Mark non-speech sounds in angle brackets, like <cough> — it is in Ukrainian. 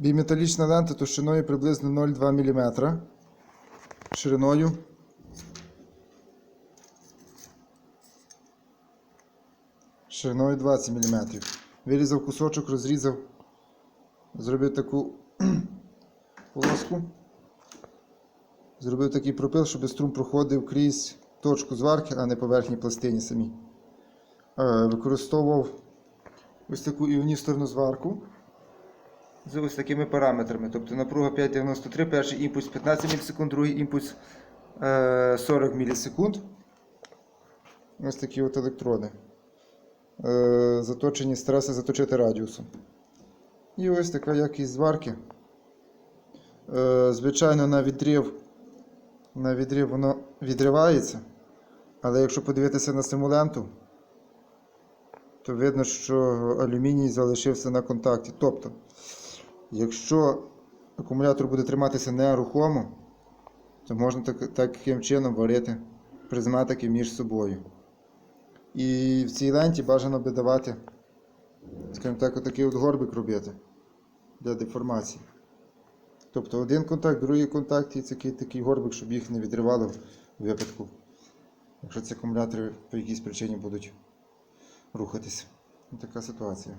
Біметалічна лента товщиною приблизно 0,2 мм. Шириною. Шириною 20 мм. Вирізав кусочок, розрізав, зробив таку <clears throat> полоску. Зробив такий пропил, щоб струм проходив крізь точку зварки, а не по верхній пластині самій. Е, Використовував ось таку іоністорну зварку з ось такими параметрами. Тобто напруга 5,93, перший імпульс 15 мілісекунд, другий імпульс е, 40 мілісекунд. Ось такі от електроди. Е, Заточені стреси заточити радіусом. І ось така якість зварки. Е, Звичайно, на відрив, на відрив воно відривається. Але якщо подивитися на симуленту, то видно, що алюміній залишився на контакті. Тобто, якщо акумулятор буде триматися нерухомо, то можна так, таким чином варити призматики між собою. І в цій ленті бажано би давати, скажімо так, отакий от горбик робити для деформації. Тобто один контакт, другий контакт і такий, такий горбик, щоб їх не відривало в випадку, якщо ці акумулятори по якійсь причині будуть рухатись. Ось така ситуація.